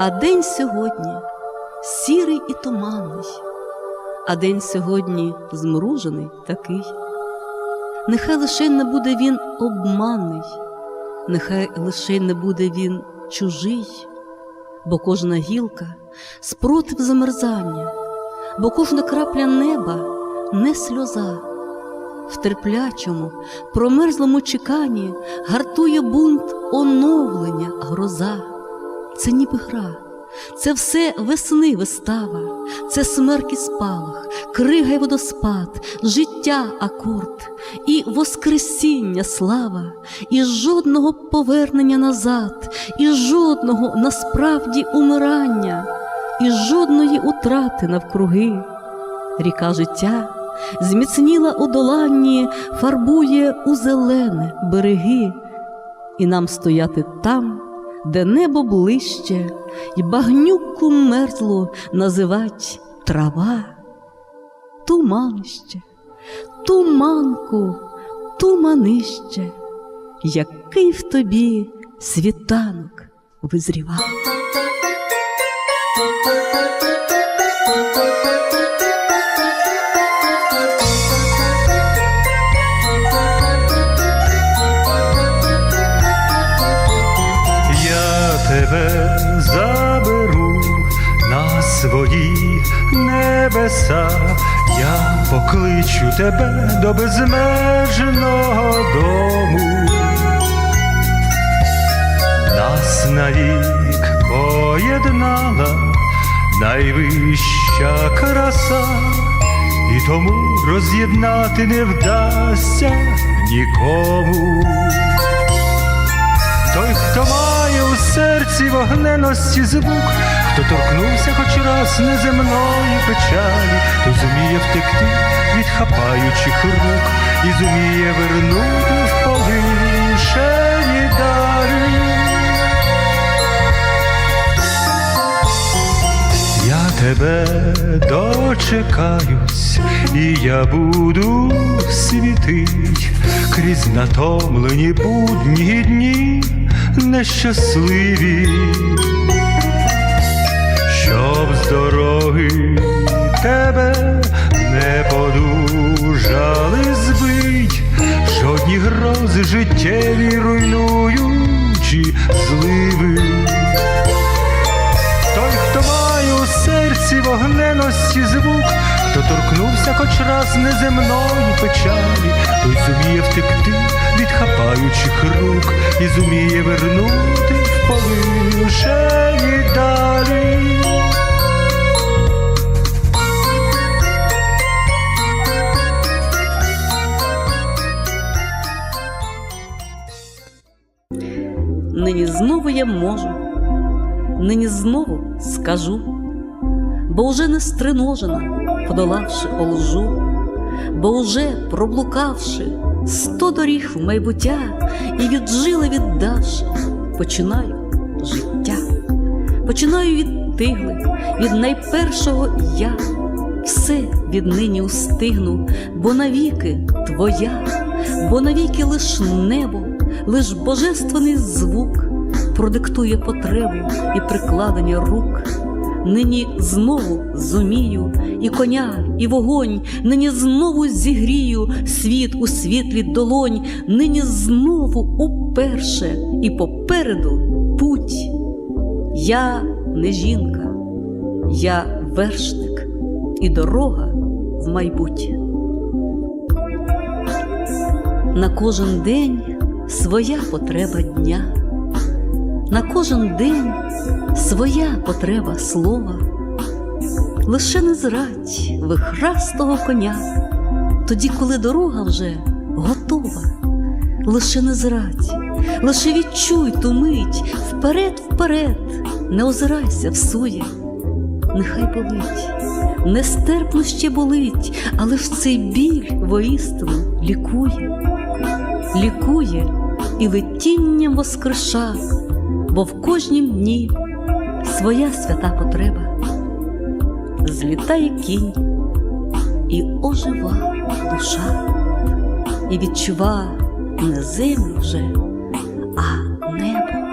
А день сьогодні сірий і туманний, а день сьогодні змружений такий. Нехай лише не буде він обманний, нехай лише не буде він чужий, бо кожна гілка спротив замерзання, бо кожна крапля неба не сльоза. В терплячому, промерзлому чеканні гартує бунт оновлення гроза. Це ніби гра, це все весни вистава, це смерк і спалах, крига й водоспад, життя акорд, і воскресіння слава, і жодного повернення назад, і жодного насправді умирання, і жодної утрати навкруги. Ріка життя зміцніла у доланні, фарбує у зелене береги, і нам стояти там, де небо ближче, й багнюку мерзлу називать трава. Туманище, туманку, туманище, який в тобі світанок визрівав. Небеса, я покличу тебе до безмежного дому. Нас навік поєднала найвища краса, і тому роз'єднати не вдасться нікому. Той, хто має у серці вогненості звук, хто торкнувся хоч раз неземної печалі, то зуміє втекти від хапаючих рук і зуміє вернути в полишені далі. Я тебе дочекаюсь, і я буду світить крізь натомлені будні дні нещасливі, дороги тебе не подужали збить, жодні грози життєві руйнуючі зливи. Той, хто має у серці вогненості звук, хто торкнувся хоч раз неземної печалі, той зуміє втекти від хапаючих рук і зуміє вернути в полишені далі. Можу, нині знову скажу, бо уже не стриножена, подолавши олжу, бо уже проблукавши сто доріг в майбуття і віджила віддавши, починаю життя, починаю від тигли, від найпершого я, все віднині устигну, бо навіки твоя, бо навіки лиш небо, лиш божественний звук продиктує потребу і прикладення рук. Нині знову зумію і коня, і вогонь, нині знову зігрію світ у світлі долонь, нині знову уперше і попереду путь. Я не жінка, я вершник і дорога в майбутнє. На кожен день своя потреба дня, на кожен день своя потреба слова. Лише не зрадь вихрастого коня, тоді, коли дорога вже готова. Лише не зрадь, лише відчуй ту мить, вперед, вперед, не озирайся всує. Нехай болить, нестерпно ще болить, але в цей біль воістину лікує, лікує і летінням воскреша, бо в кожнім дні своя свята потреба. Злітає кінь і ожива душа, і відчува не землю вже, а небо.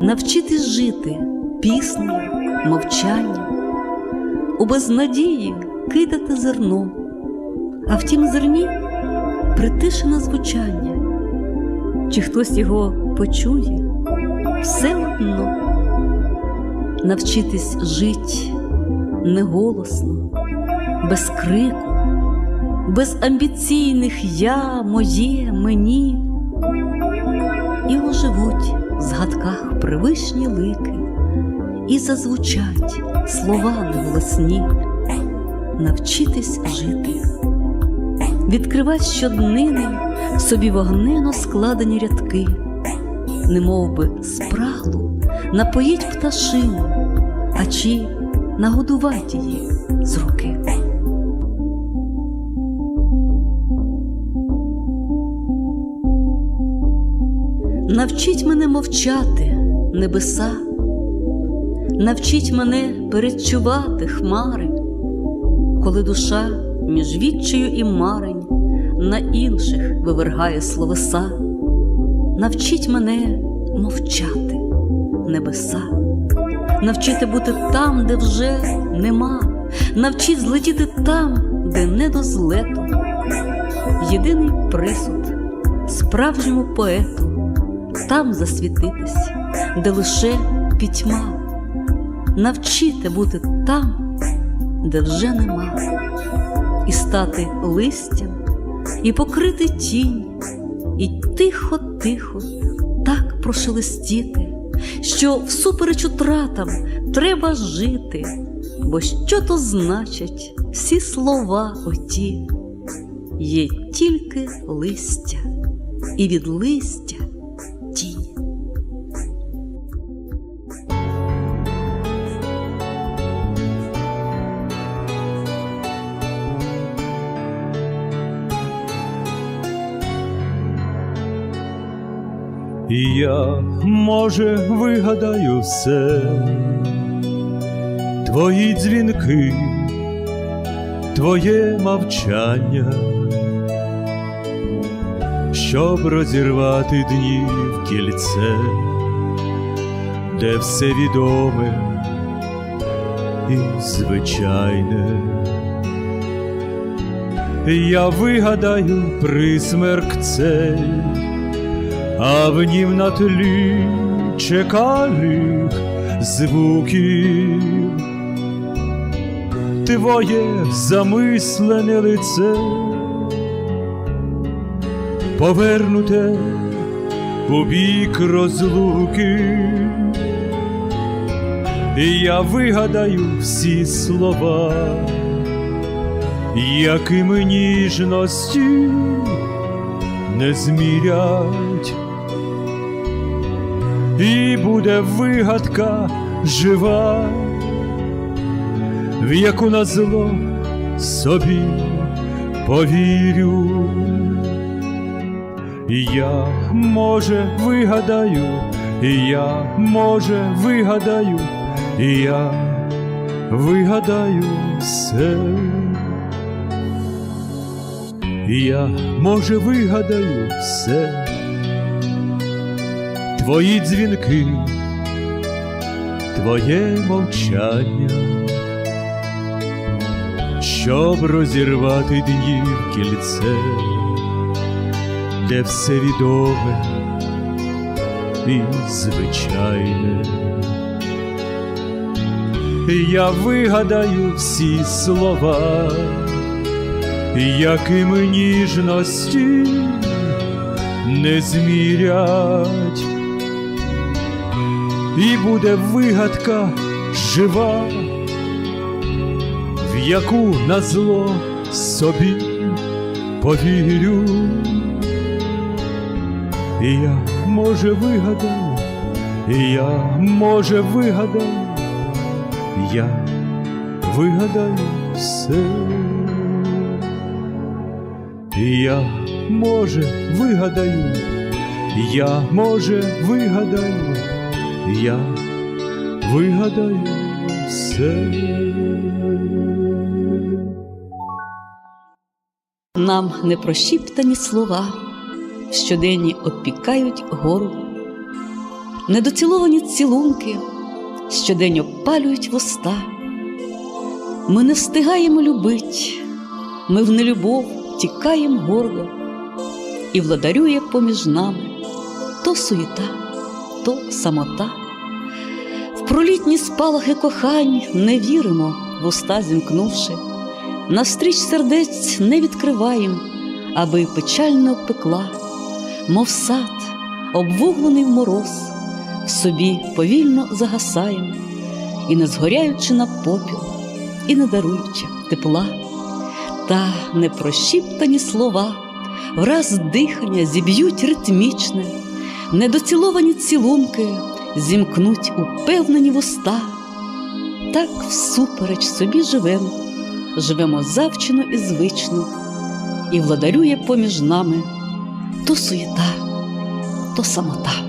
навчитись жити піснею, мовчанням, у безнадії кидати зерно, а в тім зерні притишене звучання, чи хтось його почує, все одно. Навчитись жить неголосно, без крику, без амбіційних я, моє, мені, і оживуть в згадках привишні лики, і зазвучать слова неголосні, навчитись жити, відкривать щоднини собі вогнено складені рядки, немов би спраглу напоїть пташину, а чи нагодувати її з руки. Навчіть мене мовчати, небеса, навчіть мене передчувати хмари, коли душа між відчаю і марень на інших вивергає словеса. Навчіть мене мовчати, небеса, навчити бути там, де вже нема, навчіть злетіти там, де не до злету. Єдиний присуд справжньому поету там засвітитись, де лише пітьма, навчити бути там, де вже нема, і стати листям, і покрити тінь, і тихо-тихо так прошелестіти, що всупереч утратам треба жити, бо що то значать всі слова оті, є тільки листя, і від листя І я, може, вигадаю все, твої дзвінки, твоє мовчання, щоб розірвати дні в кільце, де все відоме і звичайне. Я вигадаю присмерк цей а в нім на тлі чекалих звуків, твоє замислене лице, повернуте у бік розлуки, і я вигадаю всі слова, якими ніжності не змірять і буде вигадка жива, в яку на зло собі повірю. Я, може, вигадаю, і я, може, вигадаю, і я вигадаю все. Я, може, вигадаю все твої дзвінки, твоє мовчання, щоб розірвати дні в кільце, де все відоме і звичайне. Я вигадаю всі слова, якими ніжності не змірять і буде вигадка жива, в яку на зло собі повірю, і я, може, вигадаю, і я, може, вигадаю, я вигадаю все, і я, може, вигадаю, я, може, вигадаю я вигадаю все. Нам непрощіптані слова щоденні обпікають горло, недоціловані цілунки щодень опалюють вуста. Ми не встигаємо любить, ми в нелюбов тікаєм гордо, і владарює поміж нами то суєта, то самота. В пролітні спалахи кохань не віримо, вуста зімкнувши, навстріч сердець не відкриваєм, аби печально пекла, мов сад, обвуглений в мороз, в собі повільно загасаєм, і не згоряючи на попіл, і не даруючи тепла, та непрощіптані слова, враз дихання зіб'ють ритмічне, недоціловані цілунки зімкнуть упевнені вуста. Так всупереч собі живемо, живемо завчено і звично, і владарює поміж нами то суєта, то самота.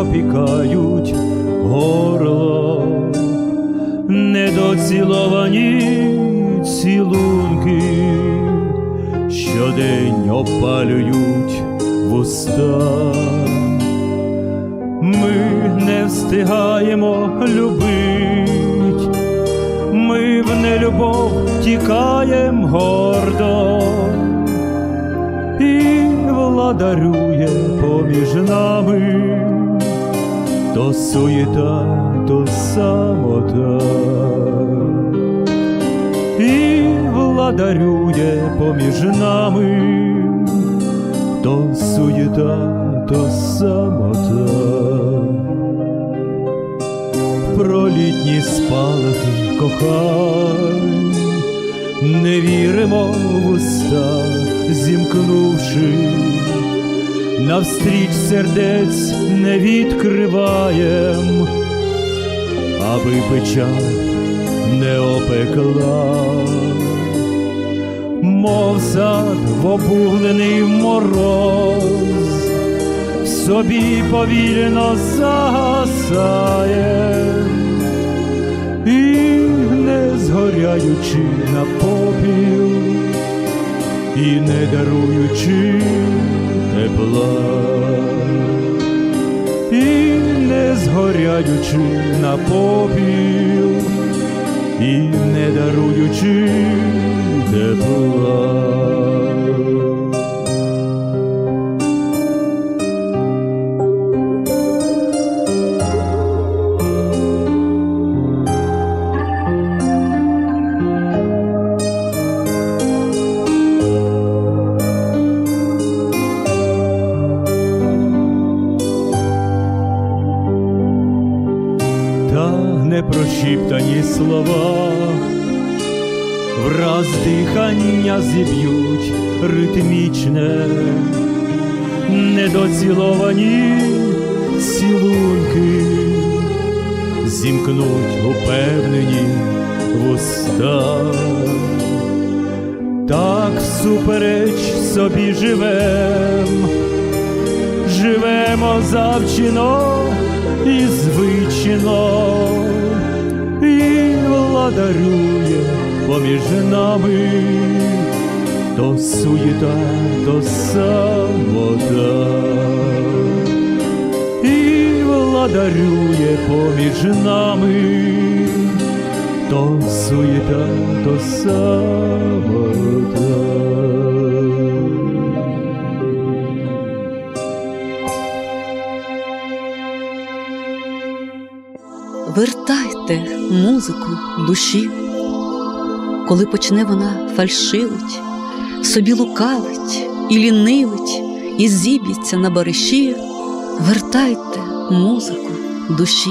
Опікають горло, недоціловані цілунки, щодень опалюють вуста. Ми не встигаємо любить, ми в нелюбов тікаєм гордо, і владарює поміж нами, то суєта, то самота, і владарює поміж нами, то суєта, то самота. Про літні спалахи кохань, не віримо в уста, зімкнувши, навстріч сердець не відкриваєм, аби печаль не опекла, мов сад в обуглений мороз собі повільно загасає, і не згоряючи на попіл, і не даруючи тепла, і не згоряючи на попіл, і не даруючи тепла. Дихання зіб'ють ритмічне, недоціловані цілунки, зімкнуть упевнені вуста. Так всупереч собі живем, живемо завчено і звично, і владарює поміж нами, то суєта, то самота, і владарює поміж нами, то суєта, то самота. Вертайте музику душі, коли почне вона фальшивить, собі лукавить і лінивить, і зіб'ється на бариші, вертайте музику душі,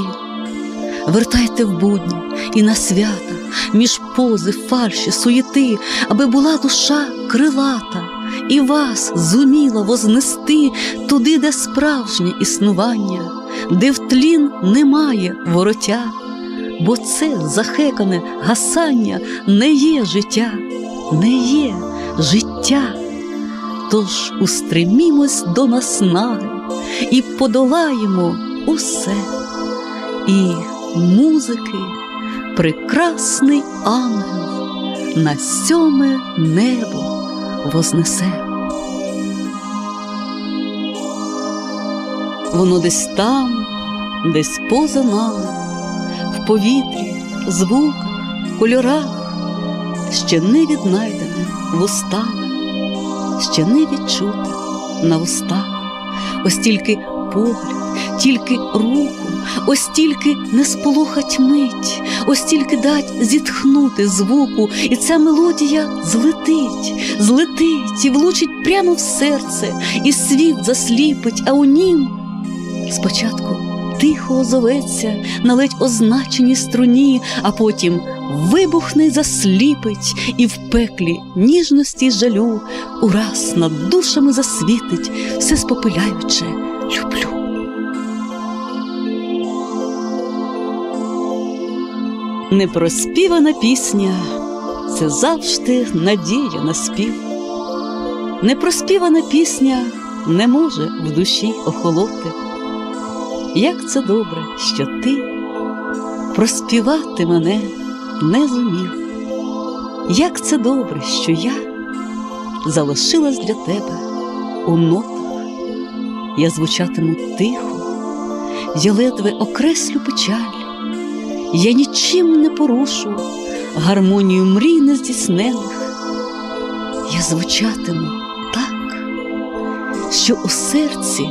вертайте в будні і на свята, між пози, фальші, суєти, аби була душа крилата, і вас зуміла вознести туди, де справжнє існування, де в тлін немає вороття, бо це захекане гасання не є життя, не є життя. Тож устремімось до наснаги і подолаємо усе. І музики прекрасний ангел на сьоме небо вознесе. Воно десь там, десь поза нами, повітрі, звуках, кольорах, ще не віднайдене вустами, ще не відчуте на устах, ось тільки погляд, тільки руку, ось тільки не сполохать мить, ось тільки дать зітхнути звуку, і ця мелодія злетить, злетить і влучить прямо в серце, і світ засліпить, а у нім спочатку тихо озоветься на ледь означеній струні, а потім вибухне засліпить, і в пеклі ніжності жалю ураз над душами засвітить, все спопиляюче люблю. Непроспівана пісня це завжди надія на спів. Непроспівана пісня не може в душі охолоти. Як це добре, що ти проспівати мене не зумів. Як це добре, що я залишилась для тебе у нотах. Я звучатиму тихо, я ледве окреслю печаль, я нічим не порушу гармонію мрій нездійснених. Я звучатиму так, що у серці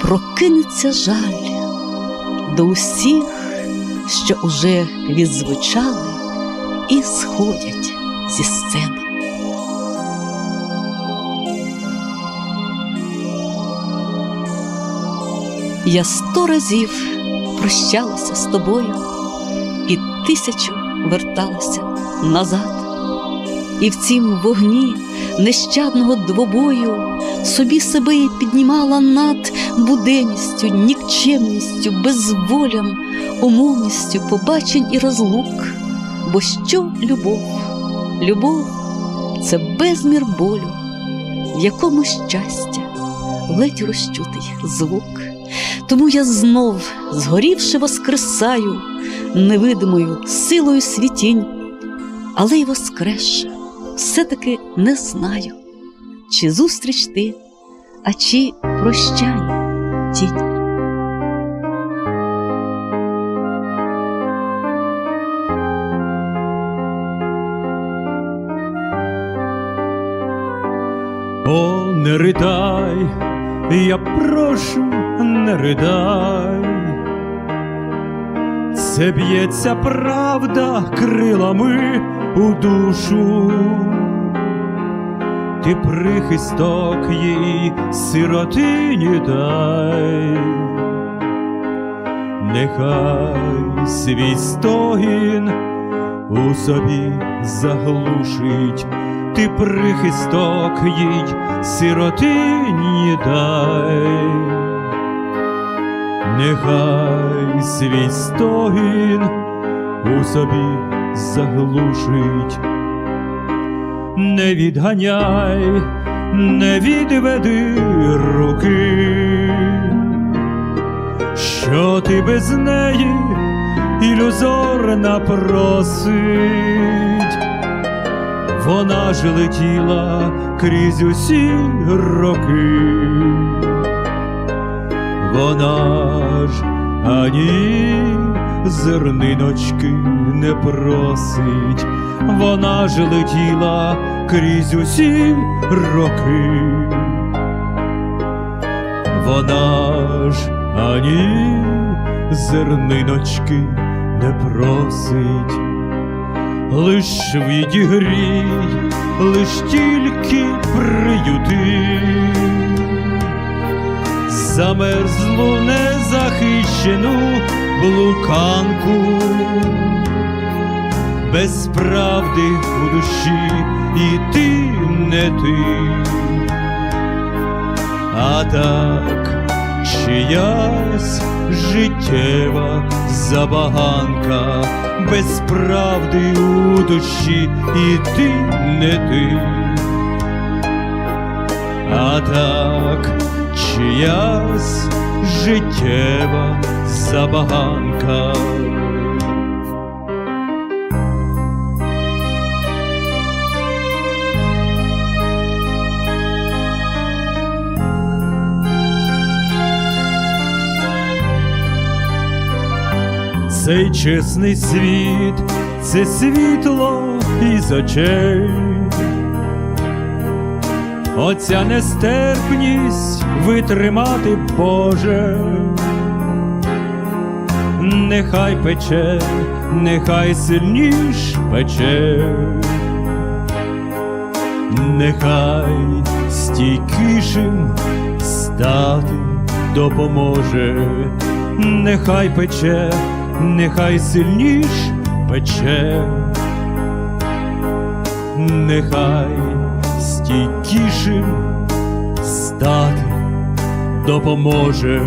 прокинеться жаль до усіх, що уже відзвучали і сходять зі сцени. Я сто разів прощалася з тобою і тисячу верталася назад, і в цім вогні нещадного двобою собі себе і піднімала над буденністю, нікчемністю, безволям, умовністю побачень і розлук. Бо що любов? Любов це безмір болю, в якому щастя ледь розчутий звук. Тому я знов, згорівши, воскресаю невидимою силою світінь, але й воскресше все-таки не знаю, чи зустріч ти, а чи прощання тінь. О, не ридай, я прошу, не ридай. Це б'ється правда крилами у душу. Ти прихисток їй сиротині дай, нехай свій стогін у собі заглушить, ти прихисток їй сиротині дай, нехай свій стогін у собі заглушить. Не відганяй, не відведи руки, що ти без неї ілюзорна просить, вона ж летіла крізь усі роки, вона ж ані зерниночки не просить, вона ж летіла крізь усі роки, вона ж ані зерниночки не просить, лиш відігрій, лиш тільки приюти замерзлу незахищену блуканку, без правди у душі і ти не ти, а так чиясь життєва забаганка, без правди у душі і ти не ти. А так чиясь життєва забаганка. Цей чесний світ, це світло із очей. Оця нестерпність витримати Боже, нехай пече, нехай сильніш пече, нехай стійкішим стати допоможе, нехай пече, нехай сильніш пече, нехай стійкішим стати допоможе.